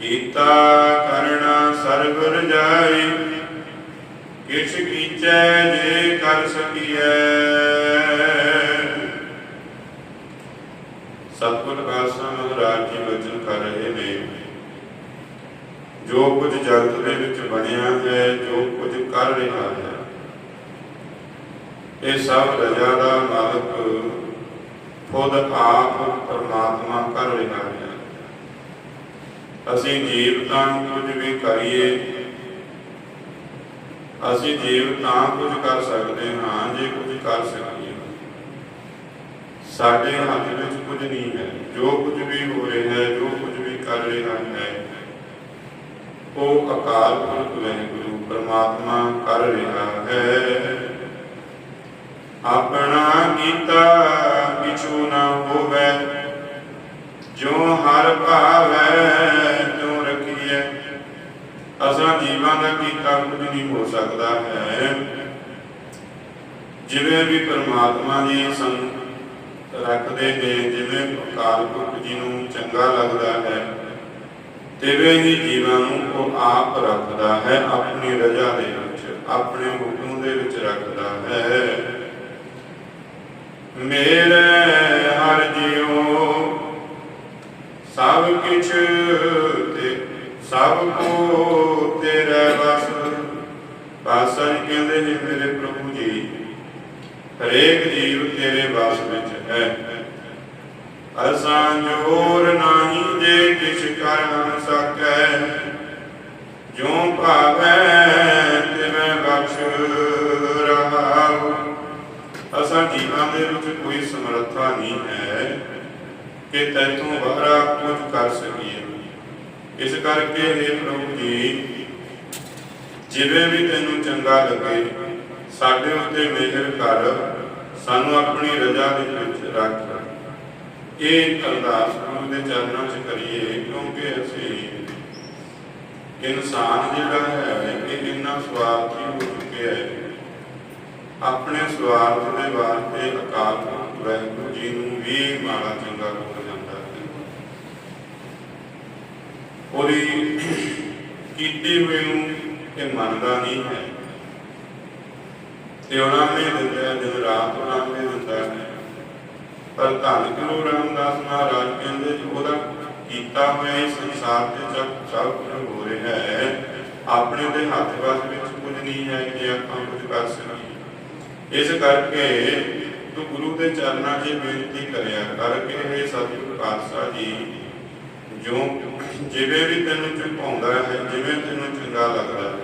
ਕੀਤਾ ਕਰਣਾ ਸਰਬ ਰਜਾਈ, ਕਿਛ ਕੀਚੈ ਜੇ ਕਰ ਸਕੀਐ। ਸਤਿਗੁਰ ਆਸਾ ਮਹਾਰਾਜ ਜੀ ਬਚਨ ਕਰ ਰਹੇ ਨੇ, ਜੋ ਕੁਝ ਜਗਤ ਦੇ ਵਿੱਚ ਬਣਿਆ ਹੈ, ਜੋ ਕੁਝ ਕਰ ਰਿਹਾ ਹੈ, ਇਹ ਸਭ ਰਜਾ ਦਾ ਮਾਲਕ ਖੁਦ ਆਪ ਪਰਮਾਤਮਾ ਕਰ ਰਿਹਾ ਹੈ। ਅਸੀਂ ਜੀਵ ਤਾਂ ਕੁਝ ਵੀ ਕਰੀਏ। ਅਸੀਂ ਜੀਵ ਤਾਂ ਕੁਝ ਕਰ ਸਕਦੇ ਹਾਂ, ਜੇ ਕੁਝ ਕਰ ਸਕੀਏ। ਸਾਡੇ ਹੱਥ ਵਿੱਚ ਕੁਝ ਨਹੀਂ ਹੈ। ਜੋ ਕੁਝ ਵੀ ਹੋ ਰਿਹਾ ਹੈ, ਜੋ ਕੁਝ ਵੀ ਕਰ ਰਿਹਾ ਹੈ, ਉਹ ਅਕਾਲ ਪੁਰਖ ਵਾਹਿਗੁਰੂ ਪਰਮਾਤਮਾ ਕਰ ਰਿਹਾ ਹੈ। ਆਪਣਾ ਕੀਤਾ ਕਿਛੂ ਨਾ ਹੋਵੇ। ਜੋ ਹਰ ਭਾਵੈ ਤਿਉ ਰਖੀਐ ਅਸਾਂ ਜੀਵਾਂ ਦਾ ਕੀਤਾ ਕੁਝ ਨਹੀਂ ਹੋ ਸਕਦਾ ਹੈ। ਜਿਵੇਂ ਵੀ ਪਰਮਾਤਮਾ ਜੀ ਸਾਨੂੰ ਰੱਖਦੇ ਨੇ, ਜਿਵੇਂ ਅਕਾਲ ਪੁਰਖ ਜੀ ਨੂੰ ਚੰਗਾ ਲੱਗਦਾ ਹੈ, ਤਿਵੇਂ ਹੀ ਜੀਵਾਂ ਨੂੰ ਉਹ ਆਪ ਰੱਖਦਾ ਹੈ, ਆਪਣੀ ਰਜ਼ਾ ਦੇ ਵਿੱਚ, ਆਪਣੇ ਹੁਕਮ ਦੇ ਵਿੱਚ ਰੱਖਦਾ ਹੈ। ਮੇਰੇ ਸਭ ਕਿਛ ਤੇ ਸਭ ਕੋ ਤੇਰੇ ਵਸ। ਪਾਸਾ ਕਹਿੰਦੇ ਨੇ ਮੇਰੇ ਪ੍ਰਭੂ ਜੀ, ਹਰੇਕ ਜੀਵ ਤੇਰੇ ਵਸ ਵਿੱਚ ਹੈ। ਅਸਾਂ ਜੋਰ ਨਹੀਂ ਜੇ ਕਿਛ ਕਰ ਨਾ ਸਕੈ। ਜੋ ਭਾਵੈ ਤਿਵੇਂ ਬਖਸ਼ ਰਹਾਉ। ਅਸਾਂ ਜੀਵਾਂ ਦੇ ਵਿੱਚ ਕੋਈ ਸਮਰੱਥਾ ਨਹੀਂ ਹੈ। ਕਿ ਤੈਨੂੰ ਬਾਹਰਾ ਕੁਝ ਕਰ ਸਕੀਏ। ਇਸ ਕਰਕੇ हे ਪ੍ਰਭੂ ਜੀ, ਜਿਵੇਂ ਵੀ ਤੈਨੂੰ ਚੰਗਾ ਲੱਗੇ, ਸਾਡੇ ਉੱਤੇ ਮਿਹਰ ਕਰ, ਸਾਨੂੰ ਆਪਣੀ ਰਜ਼ਾ ਦੇ ਵਿੱਚ ਰੱਖ। ਇਹ ਅਰਦਾਸ ਗੁਰੂ ਦੇ ਚਰਨਾਂ 'ਚ ਕਰੀਏ, ਕਿਉਂਕਿ ਅਸੀਂ ਇਨਸਾਨ ਜਿਹੜਾ ਹੈ, ਇਹ ਇੰਨਾ ਸਵਾਰਥੀ ਹੋ ਚੁੱਕਿਆ ਹੈ। ਆਪਣੇ ਸਵਾਰਥ ਦੇ ਵਾਸਤੇ ਅਕਾਲ ਪੁਰਖ ਵਾਹਿਗੁਰੂ ਜੀ ਨੂੰ ਵੀ ਮਾੜਾ ਚੰਗਾ ਬੋਲ ਜਾਂਦਾ ਹੈ ਉਹਦੀ ਕੀਤੀ ਹੋਈ ਨੂੰ ਇਹ ਮੰਨਦਾ ਨਹੀਂ ਹੈ। ਤੇ ਉਹਨਾਂ ਨੇ ਦਿੰਦਾ ਹੈ, ਰਾਤ ਉਹਨਾਂ ਨੇ ਦਿੰਦਾ ਪਰ ਧੰਨ ਗੁਰੂ ਰਾਮਦਾਸ ਮਹਾਰਾਜ ਕਹਿੰਦੇ ਜੀ ਉਹਦਾ ਕੀਤਾ ਹੋਇਆ ਇਸ ਸੰਸਾਰ ਤੇ ਸਭ ਸਭ ਕੁਝ ਹੋ ਰਿਹਾ ਹੈ ਆਪਣੇ ਦੇ ਹੱਥ ਵੱਸ ਵਿੱਚ ਕੁਝ ਨਹੀਂ ਹੈ ਕਿ ਆਪਾਂ ਕੁਝ ਕਰ ਸਕੀਏ। ਇਸ ਕਰਕੇ ਤੂੰ ਗੁਰੂ ਦੇ ਚਰਨਾਂ 'ਚ ਬੇਨਤੀ ਕਰਿਆ ਕਰਕੇ ਇਹ ਸਤਿਗੁਰ ਪਾਤਸ਼ਾਹ ਜੀ ਜੋ ਜਿਵੇਂ ਵੀ ਤੈਨੂੰ ਚੁਕਾਉਂਦਾ ਹੈ, ਜਿਵੇਂ ਤੈਨੂੰ ਚੰਗਾ ਲੱਗਦਾ ਹੈ।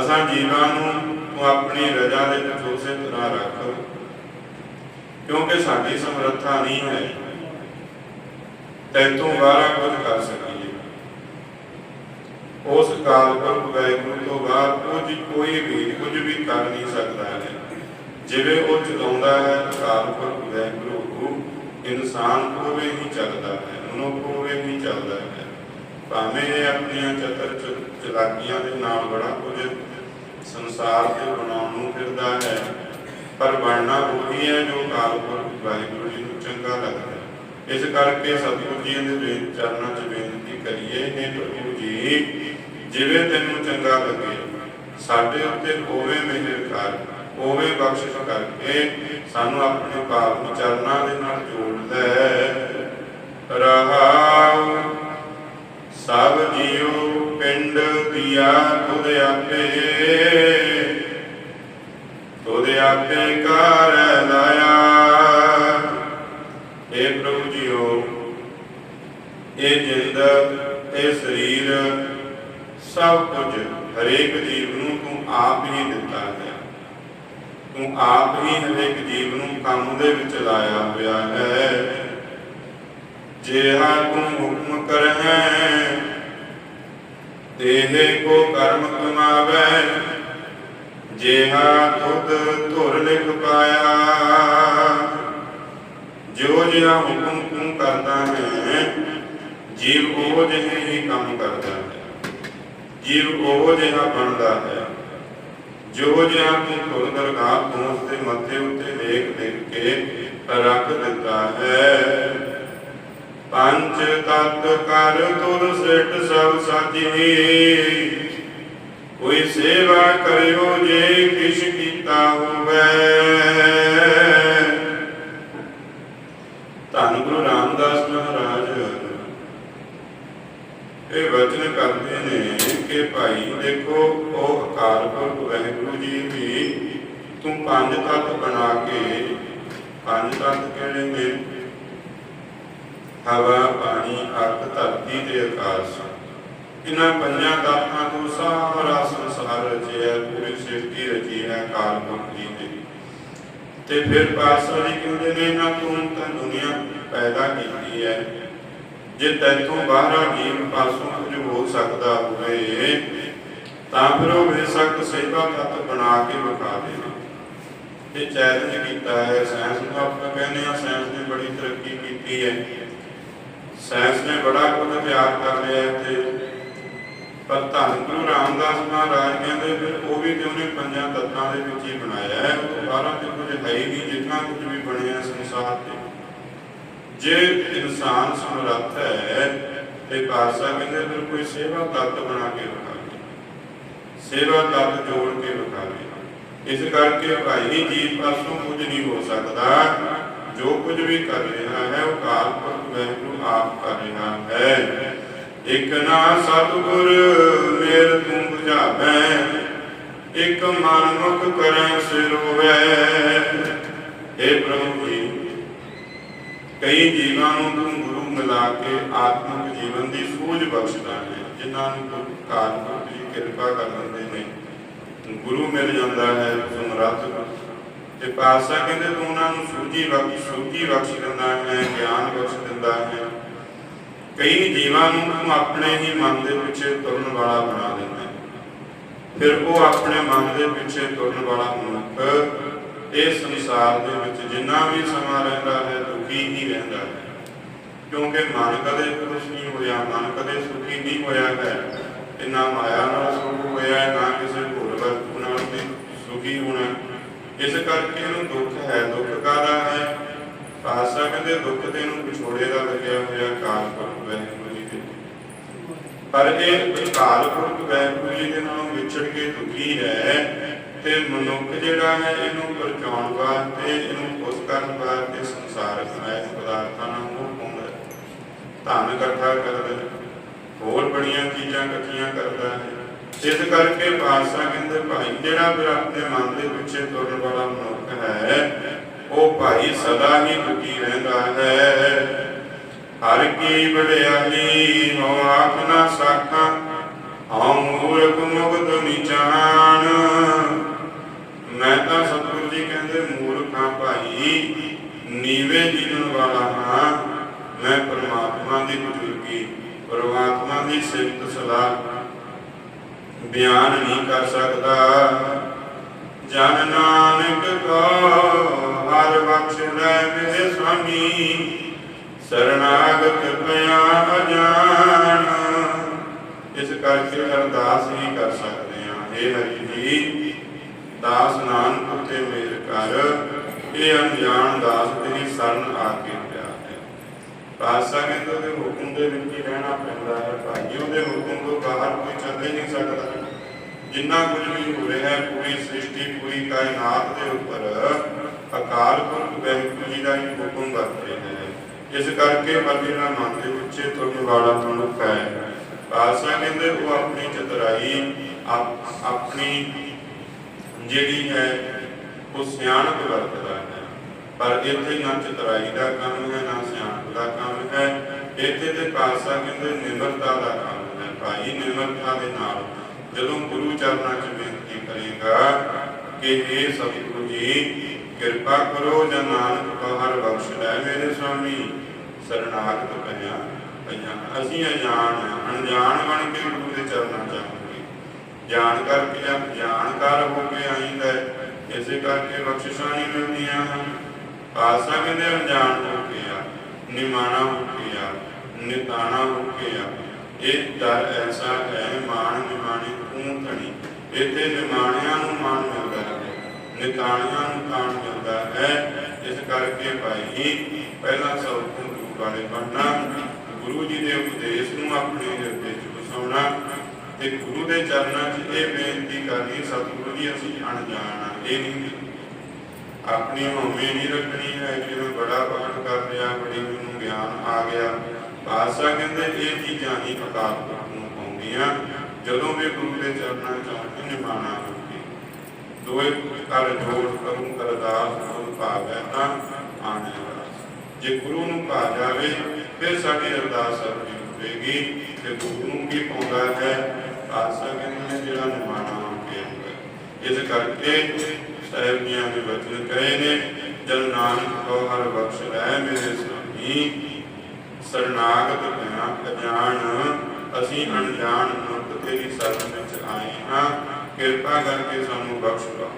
ਅਸਾਂ ਜੀਵਾਂ ਨੂੰ ਤੂੰ ਆਪਣੀ ਰਜ਼ਾ ਦੇ ਵਿੱਚ ਉਸੇ ਤਰ੍ਹਾਂ ਰੱਖ। ਕਿਉਂਕਿ ਸਾਡੀ ਸਮਰੱਥਾ ਨਹੀਂ ਹੈ। ਤੈਨੂੰ ਵਾਰਾ ਕੁਝ ਕਰ ਸਕੀਏ। ਉਸ ਕਾਲ ਪਰ ਵਾਹਿਗੁਰੂ ਤੋਂ ਬਾਅਦ ਕੁਝ, ਕੋਈ ਵੀ, ਕੁਝ ਵੀ ਕਰ ਨਹੀਂ ਸਕਦਾ ਹੈ। ਜਿਵੇਂ ਉਹ ਚਲਾਉਂਦਾ ਹੈ, ਕਾਲ ਪਰ ਵਾਹਿਗੁਰੂ ਇਨਸਾਨ ਕੋਵੇਂ ਹੀ ਚੱਲਦਾ ਹੈ। ਮਨੁੱਖ ਕੋਵੇਂ ਹੀ ਚੱਲਦਾ ਹੈ। ਭਾਵੇਂ ਇਹ ਆਪਣੀਆਂ ਚਤਰ ਚਲਾਕੀਆਂ ਦੇ ਨਾਲ ਬੜਾ ਕੁਝ ਸੰਸਾਰ ਤੇ ਬਣਾਉਣ ਨੂੰ ਫਿਰਦਾ ਹੈ, ਪਰ ਬਣਨਾ ਉਹੀ ਹੈ ਜੋ ਕਾਲ ਵਾਹਿਗੁਰੂ ਜੀ ਨੂੰ ਚੰਗਾ ਲੱਗਦਾ ਹੈ। ਇਸ ਕਰਕੇ ਸਤਿਗੁਰੂ ਜੀ ਦੇ ਬੇ- ਚਰਨਾਂ 'ਚ ਬੇਨਤੀ ਕਰੀਏ हे ਪ੍ਰਭੂ ਜੀ, ਜਿਵੇਂ ਤੈਨੂੰ ਚੰਗਾ ਲੱਗੇ, ਸਾਡੇ ਉੱਤੇ ਹੋਵੇ ਮਿਹਰ ਕਰ ਹੋਵੇ ਬਖਸ਼ਿਸ਼ ਕਰਕੇ ਸਾਨੂੰ ਆਪਣੇ ਪਾਪ ਚਰਨਾਂ ਦੇ ਨਾਲ ਜੋੜਦਾ ਹੈ। ਰਹਾਉ ਆਪੇ ਤੁਧ ਆਪੇ ਕਰ ਲਾਇਆ। ਇਹ ਪ੍ਰਭੂ ਜੀਓ, ਇਹ ਜਿੰਦ, ਇਹ ਸਰੀਰ, ਸਭ ਕੁਝ ਹਰੇਕ ਜੀਵ ਨੂੰ ਤੂੰ ਆਪ ਹੀ ਦਿੱਤਾ ਹੈ। ਤੂੰ ਆਪ ਹੀ ਹਰੇਕ ਜੀਵ ਨੂੰ ਕੰਮ ਦੇ ਵਿੱਚ ਲਾਇਆ ਹੋਇਆ ਹੈ। ਜਿਹਾ ਤੂੰ ਹੁਕਮ ਕਰਹਿ ਦੇਹ ਕੋ ਕਰਮ ਕਮਾਵੇ, ਜਿਹਾ ਤੁਧ ਧੁਰ ਲਿਖ ਪਾਇਆ। ਜੋ ਜਿਹਾ ਹੁਕਮ ਤੂੰ ਕਰਦਾ ਹੈ ਜੀਵ ਉਹ ਜਿਹੇ ਹੀ ਕੰਮ ਕਰਦਾ ਹੈ। ਜੀਵ ਉਹ ਜਿਹਾ ਬਣਦਾ ਹੈ। ਜੋ ਜਿਹਾ ਤੂੰ ਧੁਰ ਦਰਗਾਹ ਤੋਂ ਉਸਦੇ ਮੱਥੇ ਉੱਤੇ ਲੇਖ ਲਿਖ ਕੇ ਰੱਖ ਦਿੱਤਾ ਹੈ। ਪੰਜ ਤਤ ਕਰ ਤੁਰ ਸਿਟ ਸਭ ਸਾਜੀ ਕੋਈ ਸੇਵਾ ਕਰਿਓ ਜੇ ਕਿਛ ਕੀਤਾ ਹੋਵੇ। ਧੰਨ ਗੁਰੂ ਰਾਮਦਾਸ ਮਹਾਰਾਜ। ਇਹ ਵਚਨ ਕਰਦੇ ਨੇ ਕਿ ਭਾਈ ਦੇਖੋ, ਉਹ ਅਕਾਲ ਪੁਰਖ ਵਾਹਿਗੁਰੂ ਜੀ ਵੀ ਤੂੰ ਪੰਜ ਤੱਤ ਬਣਾ ਕੇ, ਪੰਜ ਤੱਤ ਕਿਹੜੇ ਨੇ? ਹਵਾ, ਪਾਣੀ ਅੱਗ ਧਰਤੀ ਤੇ ਆਕਾਸ਼। ਇਹਨਾਂ ਪੰਜਾਂ ਤੱਤਾਂ ਤੋਂ ਸਾਰਾ ਸੰਸਾਰ ਰਚਿਆ, ਪੂਰੀ ਸ੍ਰਿਸ਼ਟੀ ਰਚੀ ਹੈ ਅਕਾਲ ਪੁਰਖ ਜੀ ਤੇ ਫਿਰ ਪਾਤਸ਼ਾਹ ਜੀ ਕਹਿੰਦੇ ਨੇ ਨਾ ਤੂੰ ਤਾਂ ਦੁਨੀਆ ਪੈਦਾ ਕੀਤੀ ਹੈ। ਜੇ ਤੈਥੋਂ ਬਾਹਰਾ ਜੀਵ ਪਾਸੋਂ ਕੁਝ ਹੋ ਸਕਦਾ ਹੋਵੇ, ਤਾਂ ਫਿਰ ਉਹ ਬੇਸ਼ੱਕ ਸੇਵਾ ਤਤ ਬਣਾ ਕੇ ਵਿਖਾ ਦੇਣਾ ਇਹ ਚੈਲੰਜ ਕੀਤਾ ਹੈ ਸਾਇੰਸ ਨੂੰ ਆਪਾਂ ਕਹਿੰਦੇ ਆ ਸਾਇੰਸ ਨੇ ਬੜੀ ਤਰੱਕੀ ਕੀਤੀ ਹੈ। ਸਾਇੰਸ ਨੇ ਬੜਾ ਕੁਝ ਤਿਆਰ ਕਰ ਲਿਆ ਹੈ ਪਰ ਧੰਨ ਗੁਰੂ ਰਾਮਦਾਸ ਮਹਾਰਾਜ ਕਹਿੰਦੇ ਫਿਰ ਉਹ ਵੀ ਤੇ ਉਹਨੇ ਪੰਜਾਂ ਤੱਤਾਂ ਦੇ ਵਿੱਚ ਹੀ ਬਣਾਇਆ ਹੈ। ਉਹ ਤੇ ਕੁਝ ਹੈ ਹੀ ਨਹੀਂ, ਜਿੰਨਾ ਕੁਝ ਵੀ ਬਣਿਆ ਸੰਸਾਰ ਤੇ। ਜੇ ਇਨਸਾਨ ਸਮਰੱਥ ਹੈ ਤੇ ਪਾਤਸ਼ਾਹ ਕਹਿੰਦੇ ਫਿਰ ਕੋਈ ਸੇਵਾ ਤੱਤ ਬਣਾ ਕੇ ਵਿਖਾਵੇ ਸੇਵਾ ਤੱਤ ਜੋੜ ਕੇ ਵਿਖਾਵੇ ਇਸ ਕਰਕੇ ਭਾਈ ਜੀ, ਪਾਸੋਂ ਕੁਝ ਨਹੀਂ ਹੋ ਸਕਦਾ। ਜੋ ਕੁਝ ਵੀ ਕਰ ਰਿਹਾ ਹੈ, ਉਹ ਕਾਲ ਪੁਰਖ ਵਾਹਿਗੁਰੂ ਰਿਹਾ ਹੈ। ਇਕ ਨਾ ਸਤਿਗੁਰ ਮੇਰ ਤੂੰ 부ਝਾਵੈ ਇਕ ਮਨ ਮੁਖ ਕਰੈ ਸਿਰੋਵੈ ਏ ਪ੍ਰਭੂ ਜੀ, ਕਈ ਜੀਵਾਂ ਨੂੰ ਤੂੰ ਗੁਰੂ ਮਿਲਾ ਕੇ ਆਤਮਿਕ ਜੀਵਨ ਦੀ ਸੂਝ ਬਖਸ਼ਦਾ ਹੈ। ਜਿਨ੍ਹਾਂ ਨੂੰ ਤੂੰ ਕਾਲ ਦੀ ਕਿਰਪਾ ਕਰ ਦਿੰਦੇ ਨੇ, ਗੁਰੂ ਮਿਲ ਜਾਂਦਾ ਹੈ ਸਮਰੱਥ ਤੇ ਪਾਤਸ਼ਾਹ ਕਹਿੰਦੇ ਤੂੰ ਉਹਨਾਂ ਨੂੰ ਸੂਝੀ ਬਖਸ਼ ਸੂਝੀ ਬਖਸ਼ ਦਿੰਦਾ ਹੈ, ਗਿਆਨ ਬਖਸ਼ ਦਿੰਦਾ ਹੈ। ਕਈ ਜੀਵਾਂ ਨੂੰ ਆਪਣੇ ਹੀ ਮਨ ਦੇ ਪਿੱਛੇ ਤੁਰਨ ਵਾਲਾ ਬਣਾ ਦਿੰਦਾ ਹੈ। ਫਿਰ ਉਹ ਆਪਣੇ ਮਨ ਦੇ ਪਿੱਛੇ ਤੁਰਨ ਵਾਲਾ ਮਨੁੱਖ ਇਸ ਸੰਸਾਰ ਦੇ ਵਿੱਚ ਜਿੰਨਾ ਵੀ ਸਮਾਂ ਰਹਿੰਦਾ ਹੈ, ਦੁਖੀ ਹੀ ਰਹਿੰਦਾ ਹੈ। ਕਿਉਂਕਿ ਮਨ ਕਦੇ ਖੁਸ਼ ਨਹੀਂ ਹੋਇਆ, ਮਨ ਕਦੇ ਸੁਖੀ ਨਹੀਂ ਹੋਇਆ ਹੈ। ਇਹ ਨਾ ਮਾਇਆ ਨਾਲ ਸੁਖ ਹੋਇਆ ਨਾ ਕਿਸੇ ਹੋਰ ਵਸਤੂ ਨਾਲ ਸੁਖੀ ਹੋਣਾ ਇਸ ਕਰਕੇ ਇਹਨੂੰ ਦੁੱਖ ਹੈ, ਦੁੱਖ ਕਾਹਦਾ ਹੈ? ਪਾਸਾ ਕਹਿੰਦੇ, ਦੁੱਖ ਤੇ ਇਹਨੂੰ ਵਿਛੋੜੇ ਦਾ ਲੱਗਿਆ ਹੋਇਆ ਕਾਲ ਪੁਰਖ ਵਾਹਿਗੁਰੂ ਜੀ ਦੇ। ਪਰ ਇਹ ਕਾਲ ਪੁਰਖ ਵਾਹਿਗੁਰੂ ਜੀ ਦੇ ਨਾਲੋਂ ਵਿਛੜ ਕੇ ਦੁਖੀ ਹੈ ਤੇ ਮਨੁੱਖ ਜਿਹੜਾ ਹੈ, ਇਹਨੂੰ ਪਰਚਾਉਣ ਵਾਸਤੇ, ਇਹਨੂੰ ਖੁਸ਼ ਕਰਨ ਵਾਸਤੇ ਸੰਸਾਰਕ ਮਾਇਕ ਪਦਾਰਥਾਂ ਨਾਲ ਮੋਹ ਪਾਉਂਦਾ ਧਨ ਇਕੱਠਾ ਕਰਦਾ ਹੋਰ ਬੜੀਆਂ ਚੀਜ਼ਾਂ ਇਕੱਠੀਆਂ ਕਰਦਾ ਹੈ। ਇਸ ਕਰਕੇ ਪਾਤਸ਼ਾਹ ਕਹਿੰਦੇ, ਭਾਈ, ਜਿਹੜਾ ਫਿਰ ਆਪਣੇ ਮਨ ਦੇ ਪਿੱਛੇ ਤੁਰਨ ਵਾਲਾ ਮਨੁੱਖ ਹੈ ਉਹ ਭਾਈ ਸਦਾ ਹੀ ਦੁਖੀ ਰਹਿੰਦਾ ਹੈ। ਹਰ ਕੀ ਵਡਿਆਈ ਹੋ ਆਖ ਨਾ ਸਾਖਾਂ, ਹਉ ਮੂਰਖ ਮੁਗਤ ਨਿਚਾਨ ਮੈਂ ਤਾਂ ਸਤਿਗੁਰੂ ਜੀ ਕਹਿੰਦੇ, ਮੂਰਖਾਂ ਭਾਈ, ਨੀਵੇਂ ਜੀਵਨ ਵਾਲਾ ਹਾਂ। ਮੈਂ ਪਰਮਾਤਮਾ ਦੀ ਬਜ਼ੁਰਗੀ, ਪਰਮਾਤਮਾ ਦੀ ਸਿਫਤ ਸਲਾਹ। ਬਿਆਨ ਨਹੀਂ ਕਰ ਸਕਦਾ। ਜਨ ਨਾਨਕ ਕੋ ਹਰ ਬਖਸ਼ ਲੈ ਮੇਰੇ ਸੁਆਮੀ ਸਰਣਾਗਤ ਪਿਆ ਅਜਾਨ ਇਸ ਕਰਕੇ ਅਰਦਾਸ ਹੀ ਕਰ ਸਕਦੇ ਹਾਂ। हे ਹਰੀ ਜੀ, ਦਾਸ ਨਾਨਕ ਤੇ ਮੇਰ ਕਰ। ਇਹ ਅਣਜਾਣ ਦਾਸ ਤੇਰੀ ਸ਼ਰਨ ਆ ਕੇ ਪਿਆ ਹੈ। ਪਾਸਾ ਕਹਿੰਦੇ ਉਹਦੇ ਹੁਕਮ ਦੇ ਵਿੱਚ ਹੀ ਰਹਿਣਾ ਪੈਂਦਾ ਹੈ ਭਾਈ। ਉਹਦੇ ਹੁਕਮ ਤੋਂ ਬਾਹਰ ਕੋਈ ਚੱਲ ਹੀ ਨਹੀਂ ਸਕਦਾ। ਜਿੰਨਾ ਕੁਝ ਵੀ ਹੋ ਰਿਹਾ ਹੈ, ਪੂਰੀ ਸ੍ਰਿਸ਼ਟੀ, ਪੂਰੀ ਕਾਇਨਾਤ ਦੇ ਉੱਪਰ ਅਕਾਲ ਪੁਰਖ ਵਾਹਿਗੁਰੂ ਜੀ ਦਾ ਹੀ ਹੁਕਮ ਵਰਤ ਹੈ ਇਸ ਕਰਕੇ ਮਰਜ਼ੀਨਾ ਮਨ ਦੇ ਵਿੱਚ ਤੁਰਨ ਵਾਲਾ ਮਨੁੱਖ ਹੈ ਪਾਸਾ ਕਹਿੰਦੇ, ਉਹ ਆਪਣੀ ਚਤਰਾਈ ਆਪਣੀ ਜਿਹੜੀ ਹੈ, ਉਹ ਸਿਆਣਪ ਵਰਤਦਾ ਹੈ। ਪਰ ਇੱਥੇ ਨਾ ਚਤਰਾਈ ਦਾ ਕੰਮ ਹੈ, ਨਾ ਸਿਆਣਪ ਦਾ ਕੰਮ ਹੈ। ਇੱਥੇ ਤੇ ਪਾਸਾ ਕਹਿੰਦੇ, ਨਿਮਰਤਾ ਦਾ ਕੰਮ ਹੈ। ਭਾਈ, ਨਿਮਰਤਾ ਦੇ ਨਾਲ ਜਦੋਂ ਗੁਰੂ ਚਰਨਾਂ 'ਚ ਬੇਨਤੀ ਕਰੇਗਾ ਕਿ ਇਹ ਸਤਿਗੁਰੂ ਜੀ ਕਿਰਪਾ ਕਰੋ ਜਾਂ ਨਾਨਕ ਪਹਰ ਬਖਸ਼ ਲੈ ਮੇਰੇ ਸੁਆਮੀ। ਸਰਨਾਗਤ ਪਈਆਂ ਪਈਆਂ ਅਸੀਂ ਅਜਾਣ ਹਾਂ, ਅਣਜਾਣ ਬਣ ਕੇ ਗੁਰੂ ਦੇ ਚਰਨਾਂ 'ਚ ਜਾਣ ਕਰਕੇ ਆਪ ਜਾਣਕਾਰ ਹੋ ਕੇ ਆਈਂਦਾ ਇਸੇ ਕਰਕੇ ਬਖਸ਼ਿਸ਼ਾਂ ਨਹੀਂ ਮਿਲਦੀਆਂ ਹਨ। ਆਸਾ ਕਹਿੰਦੇ ਅਣਜਾਣ ਹੋ ਕੇ ਆ ਨਿਮਾਣਾ ਹੋ ਕੇ ਆ ਨਿਤਾਣਾ ਹੋ ਕੇ ਆ। ਇਹ ਦਰ ਐਸਾ ਹੈ ਮਾਣ ਨਿਮਾਣੇ ਤੂੰ ਧਣੀ। ਇੱਥੇ ਨਿਮਾਣਿਆਂ ਨੂੰ ਮਾਣ ਮਿਲਦਾ ਨਿਤਾਣਿਆਂ ਨੂੰ ਤਾਣ ਮਿਲਦਾ ਹੈ ਇਸ ਕਰਕੇ ਭਾਈ ਪਹਿਲਾਂ ਸਭ ਤੋਂ ਵਾਲੇ ਬਣਨਾ, ਗੁਰੂ ਜੀ ਦੇ ਉਪਦੇਸ਼ ਨੂੰ ਆਪਣੇ ਹਿਰਦੇ 'ਚ ਵਸਾਉਣਾ ਤੇ ਗੁਰੂ ਦੇ ਚਰਨਾਂ 'ਚ ਇਹ ਬੇਨਤੀ ਕਰਨੀ, ਸਤਿਗੁਰੂ ਜੀ, ਅਸੀਂ ਅਣਜਾਣ ਇਹ ਨਹੀਂ ਆਪਣੀ ਹਉਮੈ ਨਹੀਂ ਰੱਖਣੀ ਹੈ ਕਿ ਮੈਂ ਬੜਾ ਪਾਠ ਕਰ ਲਿਆ ਬੜੀ ਮੈਨੂੰ ਗਿਆਨ ਆ ਗਿਆ। ਬਾਦਸ਼ਾਹ ਕਹਿੰਦੇ, ਇਹ ਚੀਜ਼ਾਂ ਹੀ ਅਕਾਲ ਨੂੰ ਪਾਉਂਦੀਆਂ, ਜਦੋਂ ਵੀ ਗੁਰੂ ਦੇ ਚਰਨਾਂ 'ਚ ਨਿਮਾਣਾ ਦੋਏ ਕਰ ਜੋੜ ਕਰੂੰ ਕਰਦਾਸ ਗੁਰੂ ਭਾਵੈ ਤਾਂ ਆਣੇ ਜੇ ਗੁਰੂ ਨੂੰ ਭਾ ਜਾਵੇ, ਫਿਰ ਸਾਡੀ ਅਰਦਾਸ ਅਰਜ਼ੀ ਹੋਵੇਗੀ। ਤੇ ਗੁਰੂ ਨੂੰ ਕੀ ਪਾਉਂਦਾ ਹੈ? ਬਾਦਸ਼ਾਹ ਕਹਿੰਦੇ ਨੇ ਜਿਹੜਾ ਨਿਮਾਣਾ ਹੋ ਕੇ ਇਸ ਕਰਕੇ ਸਾਹਿਬ ਜੀਆਂ ਦੇ ਵਚਨ ਕਹੇ ਨੇ ਜਦ ਨਾਨਕ ਕੋ ਹਰ ਬਖਸ਼ ਰਹਿ ਮੇਰੇ ਸੁਣੀ ਸਰਨਾਗਤ ਬਿਨਾ ਅਜਾਣ, ਅਸੀਂ ਅਣਜਾਣ ਮਨੁੱਖ ਤੇਰੀ ਸ਼ਰਨ ਵਿੱਚ ਆਏ ਹਾਂ। ਕਿਰਪਾ ਕਰਕੇ ਸਾਨੂੰ ਬਖਸ਼ ਲਓ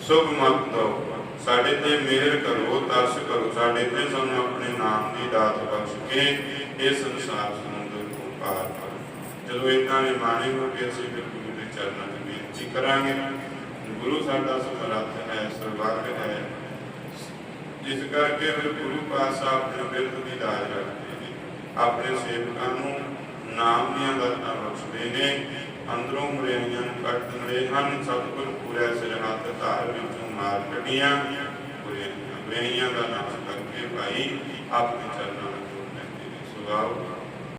ਸੁਭ ਮਤ ਦਿਓ। ਸਾਡੇ ਤੇ ਮਿਹਰ ਕਰੋ, ਤਰਸ ਕਰੋ। ਸਾਡੇ ਤੇ ਸਾਨੂੰ ਆਪਣੇ ਨਾਮ ਦੀ ਦਾਤ ਬਖਸ਼ ਕੇ ਇਹ ਸੰਸਾਰ ਸਮੁੰਦਰ ਤੋਂ ਪਾਰ ਕਰੋ। ਜਦੋਂ ਇਦਾਂ ਦੇ ਬਾਣੀ ਹੋ ਕੇ ਅਸੀਂ ਫਿਰ ਗੁਰੂ ਦੇ ਚਰਨਾਂ 'ਚ ਬੇਨਤੀ ਕਰਾਂਗੇ, ਗੁਰੂ ਸਾਡਾ ਸਮਰੱਥ ਹੈ ਸਰਵੱਗ ਹੈ। ਜਿਸ ਕਰਕੇ ਫਿਰ ਗੁਰੂ ਪਾਤਸ਼ਾਹ ਆਪਣੇ ਬਿਰਧ ਦੀ ਲਾਜ ਰੱਖਦੇ ਨੇ। ਆਪਣੇ ਸੇਵਕਾਂ ਨੂੰ ਨਾਮ ਦੀਆਂ ਦਾਤਾਂ ਬਖਸ਼ਦੇ ਨੇ। ਅੰਦਰੋਂ ਮੁਰਿਆਈਆਂ ਨੂੰ ਕੱਟ ਦਿੰਦੇ ਹਨ ਸਤਿਗੁਰ ਪੂਰੇ ਸਿਰ ਧਾਰ ਵਿੱਚੋਂ ਮਾਰ ਕੱਢੀਆਂ। ਮੁਰਿਆਈਆਂ ਦਾ ਨਾਮ ਕਰਕੇ ਭਾਈ ਆਪਣੇ ਚਰਨਾਂ ਵਿੱਚ ਜੋੜ ਲੈਂਦੇ ਨੇ। ਸੁਭਾਵ